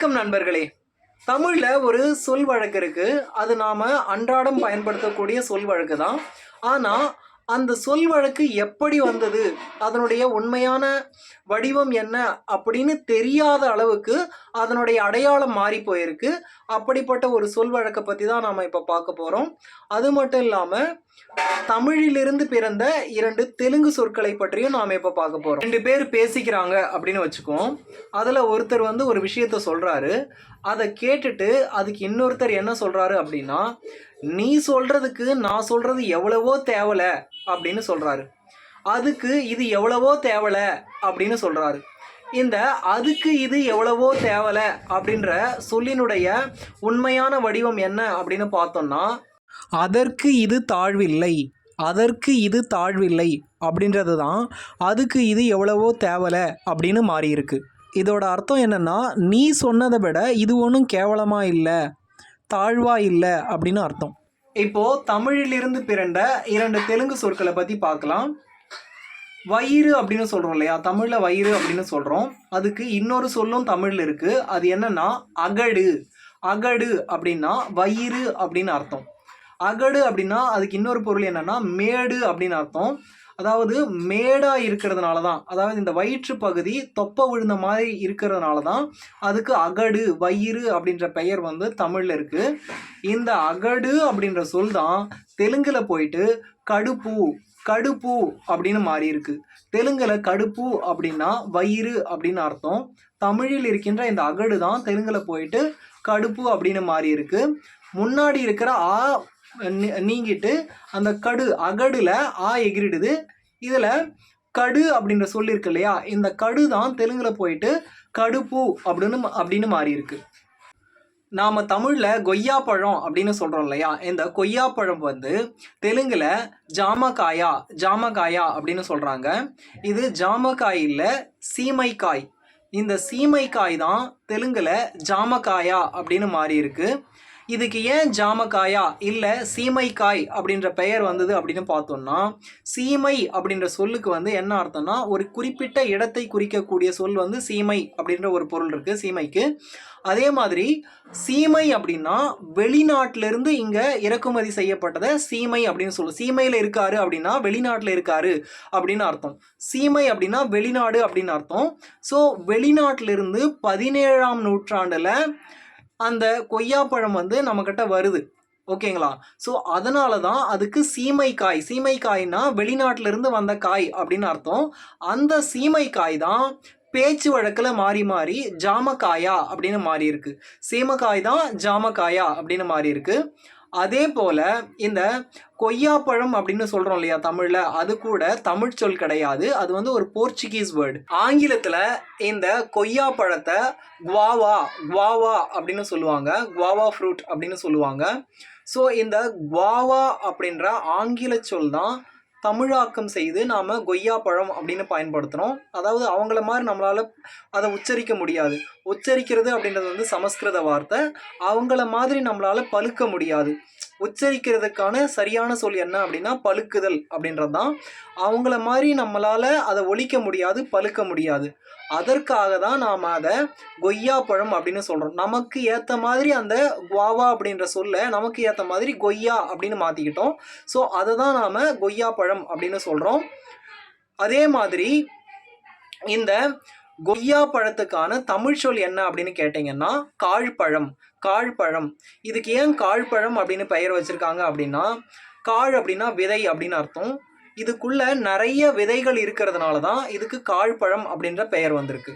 வணக்கம் நண்பர்களே. தமிழில் ஒரு சொல் வழக்கு இருக்கு. அது நாம் அன்றாடம் பயன்படுத்தக்கூடிய சொல் வழக்கு தான் ஆனால் அந்த சொல் வழக்கு எப்படி வந்தது? அதனுடைய உண்மையான வடிவம் என்ன அப்படின்னு தெரியாத அளவுக்கு அதனுடைய அடையாளம் மாறி போயிருக்கு. அப்படிப்பட்ட ஒரு சொல் வழக்கை பற்றி தான் நாம் இப்போ பார்க்க போகிறோம் அது மட்டும் இல்லாமல் தமிழிலிருந்து பிறந்த இரண்டு தெலுங்கு சொற்களை பற்றியும் நாம் இப்போ பார்க்க போகிறோம் ரெண்டு பேர் பேசிக்கிறாங்க அப்படின்னு வச்சுக்குவோம் அதில் ஒருத்தர் வந்து ஒரு விஷயத்த சொல்கிறாரு அதை கேட்டுட்டு அதுக்கு இன்னொருத்தர் என்ன சொல்கிறாரு அப்படின்னா நீ சொல்கிறதுக்கு நான் சொல்கிறது எவ்வளவோ தேவலை அப்படின்னு சொல்கிறாரு அதுக்கு இது எவ்வளவோ தேவலை அப்படின்னு சொல்கிறாரு இந்த அதுக்கு இது எவ்வளவோ தேவலை அப்படின்ற சொல்லினுடைய உண்மையான வடிவம் என்ன அப்படின்னு பார்த்தோம்னா அதற்கு இது தாழ்வில்லை அதற்கு இது தாழ்வில்லை அப்படின்றது தான் அதுக்கு இது எவ்வளவோ தேவலை அப்படின்னு மாறியிருக்கு. இதோட அர்த்தம் என்னென்னா நீ சொன்னதை விட இது ஒன்றும் கேவலமாக இல்லை தாழ்வாக இல்லை அப்படின்னு அர்த்தம். இப்போது தமிழிலிருந்து பிறந்த இரண்டு தெலுங்கு சொற்களை பற்றி பார்க்கலாம். வயிறு அப்படின்னு சொல்கிறோம் இல்லையா? தமிழில் வயிறு அப்படின்னு சொல்கிறோம் அதுக்கு இன்னொரு சொல்லும் தமிழில் இருக்குது அது என்னென்னா அகடு. அகடு அப்படின்னா வயிறு அப்படின்னு அர்த்தம். அகடு அப்படின்னா அதுக்கு இன்னொரு பொருள் என்னன்னா மேடு அப்படின்னு அர்த்தம். அதாவது மேடா இருக்கிறதுனால தான் அதாவது இந்த வயிற்று பகுதி தொப்பை விழுந்த மாதிரி இருக்கிறதுனால தான் அதுக்கு அகடு வயிறு அப்படின்ற பெயர் வந்து தமிழில் இருக்கு. இந்த அகடு அப்படின்ற சொல் தான் தெலுங்கில் போயிட்டு கடுப்பு கடுப்பு அப்படின்னு மாறி இருக்கு. தெலுங்குல கடுப்பு அப்படின்னா வயிறு அப்படின்னு அர்த்தம். தமிழில் இருக்கின்ற இந்த அகடு தான் தெலுங்குல போயிட்டு கடுப்பு அப்படின்னு மாறி இருக்கு. முன்னாடி இருக்கிற ஆ நீங்கிட்டு அந்த கடு அகடுல ஆ எகிரிடுது. இதில் கடு அப்படின்ற சொல்லியிருக்கு இல்லையா? இந்த கடு தான் தெலுங்குல போயிட்டு கடுப்பு அப்படின்னு அப்படின்னு மாறி இருக்கு தமிழில் தமிழ்ல கொய்யா பழம் அப்படின்னு சொல்கிறோம் இல்லையா? இந்த கொய்யா பழம் வந்து தெலுங்கில் ஜாமக்காயா ஜாமக்காயா அப்படின்னு சொல்கிறாங்க இது ஜாமக்காயில் சீமைக்காய். இந்த சீமைக்காய் தான் தெலுங்கில் ஜாமக்காயா அப்படின்னு மாறியிருக்கு. இதுக்கு ஏன் ஜாமக்காயா இல்லை சீமைக்காய் அப்படின்ற பெயர் வந்தது அப்படின்னு பார்த்தோம்னா சீமை அப்படின்ற சொல்லுக்கு வந்து என்ன அர்த்தம்னா ஒரு குறிப்பிட்ட இடத்தை குறிக்கக்கூடிய சொல் வந்து சீமை அப்படின்ற ஒரு பொருள் இருக்குது சீமைக்கு. அதே மாதிரி சீமை அப்படின்னா வெளிநாட்டிலிருந்து இங்கே இறக்குமதி செய்யப்பட்டதை சீமை அப்படின்னு சொல்லுவோம். சீமையில் இருக்காரு அப்படின்னா வெளிநாட்டில் இருக்காரு அப்படின்னு அர்த்தம். சீமை அப்படின்னா வெளிநாடு அப்படின்னு அர்த்தம். ஸோ வெளிநாட்டிலிருந்து பதினேழாம் நூற்றாண்டில் அந்த கொய்யாப்பழம் வந்து நம்மக்கிட்ட வருது. ஓகேங்களா? ஸோ அதனால தான் அதுக்கு சீமைக்காய் சீமைக்காய்னா வெளிநாட்டிலிருந்து வந்த காய் அப்படின்னு அர்த்தம். அந்த சீமைக்காய் தான் பேச்சு வழக்கில் மாறி மாறி ஜாமக்காயா அப்படின்னு மாறி இருக்கு சீமக்காய் தான் ஜாமக்காயா அப்படின்னு மாறியிருக்கு. அதே போல் இந்த கொய்யாப்பழம் அப்படின்னு சொல்கிறோம் இல்லையா தமிழில் அது கூட தமிழ் சொல் கிடையாது. அது வந்து ஒரு போர்ச்சுகீஸ் வேர்டு ஆங்கிலத்தில் இந்த கொய்யாப்பழத்தை குவாவா குவாவா அப்படின்னு சொல்லுவாங்க. குவாவா ஃப்ரூட் அப்படின்னு சொல்லுவாங்க. ஸோ இந்த குவாவா அப்படின்ற ஆங்கில சொல் தான் தமிழாக்கம் செய்து நாம் கொய்யா பழம் அப்படின்னு பயன்படுத்துகிறோம் அதாவது அவங்கள மாதிரி நம்மளால் அதை உச்சரிக்க முடியாது. உச்சரிக்கிறது அப்படின்றது வந்து சமஸ்கிருத வார்த்தை. அவங்கள மாதிரி நம்மளால் பழுக்க முடியாது. உச்சரிக்கிறதுக்கான சரியான சொல் என்ன அப்படின்னா பழுக்குதல் அப்படின்றது தான் அவங்கள மாதிரி நம்மளால் அதை ஒழிக்க முடியாது பழுக்க முடியாது. அதற்காக தான் நாம் அதை கொய்யா பழம் அப்படின்னு சொல்கிறோம் நமக்கு ஏற்ற மாதிரி அந்த குவாவா அப்படின்ற சொல்ல நமக்கு ஏற்ற மாதிரி கொய்யா அப்படின்னு மாற்றிக்கிட்டோம் ஸோ அதை தான் நாம் கொய்யா பழம் அப்படின்னு சொல்கிறோம் அதே மாதிரி இந்த கொய்யா பழத்துக்கான தமிழ் சொல் என்ன அப்படின்னு கேட்டிங்கன்னா காழ்பழம் காழ்பழம் இதுக்கு ஏன் காழ்பழம் அப்படின்னு பெயர் வச்சுருக்காங்க அப்படின்னா காழ் அப்படின்னா விதை அப்படின்னு அர்த்தம். இதுக்குள்ள நிறைய விதைகள் இருக்கிறதுனால தான் இதுக்கு காழ்பழம் அப்படின்ற பெயர் வந்திருக்கு.